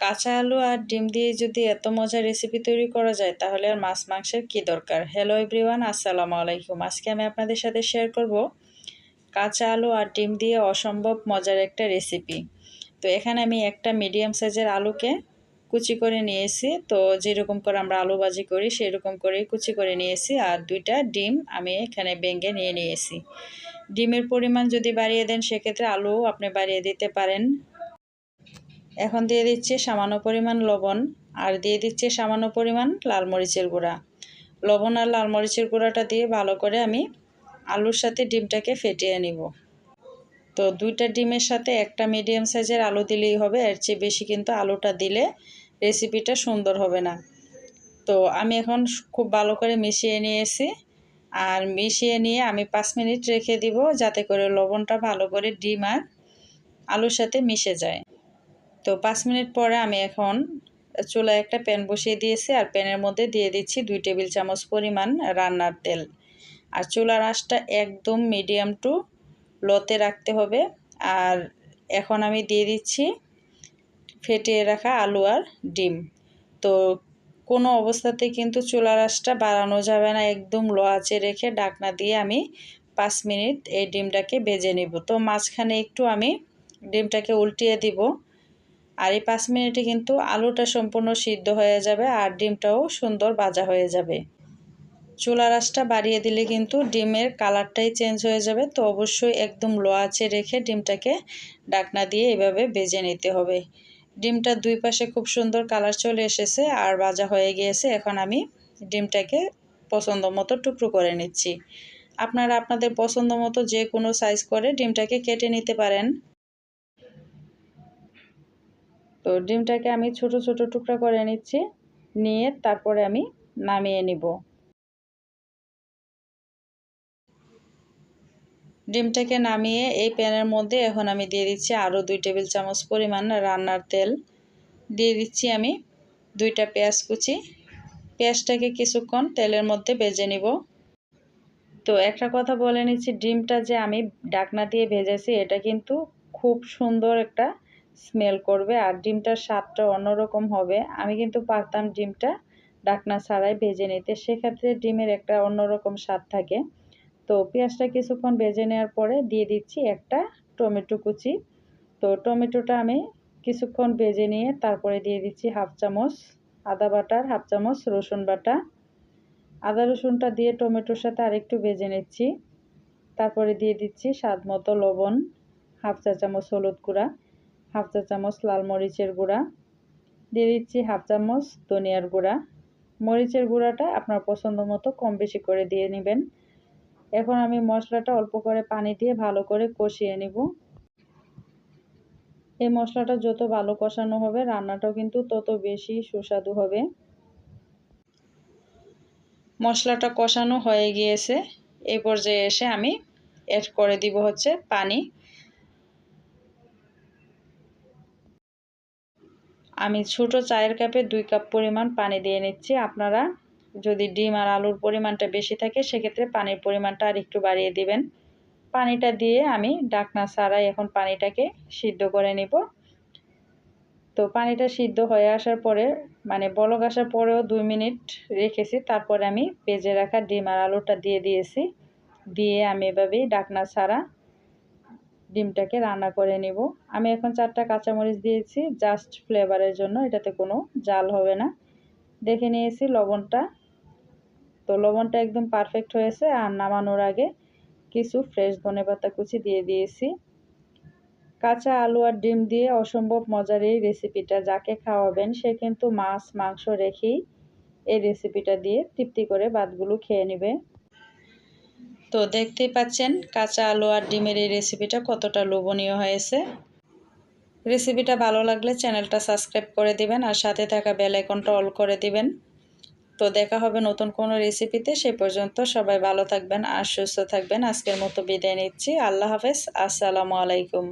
কাঁচা আলু আর ডিম দিয়ে যদি এত মজার রেসিপি তৈরি করা যায়, তাহলে আর মাছ মাংসের কী দরকার? হ্যালো এভরিওয়ান আসসালামু আলাইকুম। আজকে আমি আপনাদের সাথে শেয়ার করব কাঁচা আলু আর ডিম দিয়ে অসম্ভব মজার একটা রেসিপি তো এখানে আমি একটা মিডিয়াম সাইজের আলুকে কুচি করে নিয়েছি। তো যেরকম করে আমরা আলু ভাজি করি, সেরকম করেই কুচি করে নিয়েছি। আর দুইটা ডিম আমি এখানে বেঙ্গে নিয়ে নিয়েছি। ডিমের পরিমাণ যদি বাড়িয়ে দেন, সেক্ষেত্রে আলুও আপনি বাড়িয়ে দিতে পারেন। এখন দিয়ে দিচ্ছি সামান্য পরিমাণ লবণ, আর দিয়ে দিচ্ছি সামান্য পরিমাণ লাল মরিচের গুঁড়া। লবণ আর লাল মরিচের গুঁড়াটা দিয়ে ভালো করে আমি আলুর সাথে ডিমটাকে ফেটিয়ে নিব। তো দুইটা ডিমের সাথে একটা মিডিয়াম সাইজের আলু দিলেই হবে, এর চেয়ে বেশি কিন্তু আলুটা দিলে রেসিপিটা সুন্দর হবে না। তো আমি এখন খুব ভালো করে মিশিয়ে নিয়েছি, আর মিশিয়ে নিয়ে আমি পাঁচ মিনিট রেখে দিব যাতে করে লবণটা ভালো করে ডিম আর আলুর সাথে মিশে যায়। তো পাঁচ মিনিট পরে আমি এখন চুলায় একটা প্যান বসিয়ে দিয়েছি আর প্যানের মধ্যে দিয়ে দিচ্ছি দুই টেবিল চামচ পরিমাণ রান্নার তেল। আর চুলার আঁচটা একদম মিডিয়াম টু লোতে রাখতে হবে। আর এখন আমি দিয়ে দিচ্ছি ফেটিয়ে রাখা আলু আর ডিম। তো কোনো অবস্থাতে কিন্তু চুলার আঁচটা বাড়ানো যাবে না, একদম লো আঁচে রেখে ডাকনা দিয়ে আমি পাঁচ মিনিট এই ডিমটাকে বেজে নিব। তো মাঝখানে একটু আমি ডিমটাকে উল্টিয়ে দিব। আর এই পাঁচ মিনিটে কিন্তু আলুটা সম্পূর্ণ সিদ্ধ হয়ে যাবে আর ডিমটাও সুন্দর ভাজা হয়ে যাবে। চুলার আঁচটা বাড়িয়ে দিলে কিন্তু ডিমের কালারটাই চেঞ্জ হয়ে যাবে। তো অবশ্যই একদম লো আঁচে রেখে ডিমটাকে ডাকনা দিয়ে এভাবে বেজে নিতে হবে। ডিমটা দুই পাশে খুব সুন্দর কালার চলে এসেছে আর ভাজা হয়ে গিয়েছে। এখন আমি ডিমটাকে পছন্দ মতো টুকরো করে নিচ্ছি। আপনারা আপনাদের পছন্দ মতো যে কোনো সাইজ করে ডিমটাকে কেটে নিতে পারেন। তো ডিমটাকে আমি ছোট ছোট টুকরা করে নিচ্ছি। নিয়ে তারপরে আমি নামিয়ে নিব। ডিমটাকে নামিয়ে এই প্যানের মধ্যে এখন আমি দিয়ে দিচ্ছি আরও দুই টেবিল চামচ পরিমাণ রান্নার তেল। দিয়ে দিচ্ছি আমি দুইটা পেঁয়াজ কুচি। পেঁয়াজটাকে কিছুক্ষণ তেলের মধ্যে বেজে নিব। তো একটা কথা বলে নিচ্ছি, ডিমটা যে আমি ডাকনা দিয়ে ভেজেছি, এটা কিন্তু খুব সুন্দর একটা স্মেল করবে আর ডিমটার স্বাদটা অন্যরকম হবে। আমি কিন্তু পারতাম ডিমটা ডাকনা ছাড়াই ভেজে নিতে। সেক্ষেত্রে ডিমের একটা অন্যরকম স্বাদ থাকে। তো পেঁয়াজটা কিছুক্ষণ ভেজে নেওয়ার পরে দিয়ে দিচ্ছি একটা টমেটো কুচি। তো টমেটোটা আমি কিছুক্ষণ ভেজে নিয়ে তারপরে দিয়ে দিচ্ছি হাফ চামচ আদা বাটার, হাফ চামচ রসুন বাটা। আদা রসুনটা দিয়ে টমেটোর সাথে আরেকটু ভেজে নিচ্ছি। তারপরে দিয়ে দিচ্ছি স্বাদ মতো লবণ, হাফ চা চামচ হলুদ গুঁড়া। হাফ চা চামচ লাল মরিচের গুঁড়া। দিয়ে দিচ্ছি হাফ চামচ ধনিয়ার গুঁড়া। মরিচের গুঁড়াটা আপনার পছন্দ মতো কম বেশি করে দিয়ে নেবেন। এখন আমি মশলাটা অল্প করে পানি দিয়ে ভালো করে কষিয়ে নিব। এই মশলাটা যত ভালো কষানো হবে, রান্নাটাও কিন্তু তত বেশি সুস্বাদু হবে। মশলাটা কষানো হয়ে গিয়েছে। এই পর্যায়ে এসে আমি অ্যাড করে দিব হচ্ছে পানি। আমি ছোট চায়ের কাপে দুই কাপ পরিমাণ পানি দিয়ে নিচ্ছি। আপনারা যদি ডিম আর আলুর পরিমাণটা বেশি থাকে, সেক্ষেত্রে পানির পরিমাণটা আর একটু বাড়িয়ে দিবেন। পানিটা দিয়ে আমি ডাকনা ছাড়াই এখন পানিটাকে সিদ্ধ করে নিব। তো পানিটা সিদ্ধ হয়ে আসার পরে মানে বলক আসার পরেও দুই মিনিট রেখেছি। তারপরে আমি পেজে রাখা ডিম আর আলুটা দিয়ে দিয়েছি। দিয়ে আমি এভাবেই ডাকনা ছাড়া ডিমটাকে রান্না করে নিব। আমি এখন চারটা কাঁচামরিচ দিয়েছি জাস্ট ফ্লেভারের জন্য, এটাতে কোনো জাল হবে না। দেখে নিয়েছি লবণটা। তো লবণটা একদম পারফেক্ট হয়েছে, আর নামানোর আগে কিছু ফ্রেশ ধনে পাতা কুচি দিয়ে দিয়েছি। কাঁচা আলু আর ডিম দিয়ে অসম্ভব মজার এই রেসিপিটা যাকে খাওয়াবেন সে কিন্তু মাছ, মাংস রেখেই এই রেসিপিটা দিয়ে তৃপ্তি করে ভাতগুলো খেয়ে নেবে। তো দেখতেই পাচ্ছেন কাঁচা আলু আর ডিমের এই রেসিপিটা কতটা লোভনীয় হয়েছে। রেসিপিটা ভালো লাগলে চ্যানেলটা সাবস্ক্রাইব করে দিবেন আর সাথে থাকা বেল আইকনটা অল করে দিবেন। তো দেখা হবে নতুন কোনো রেসিপিতে সে পর্যন্ত সবাই ভালো থাকবেন আর সুস্থ থাকবেন। আজকের মতো বিদায় নিচ্ছি। আল্লাহ হাফেজ। আসসালামু আলাইকুম।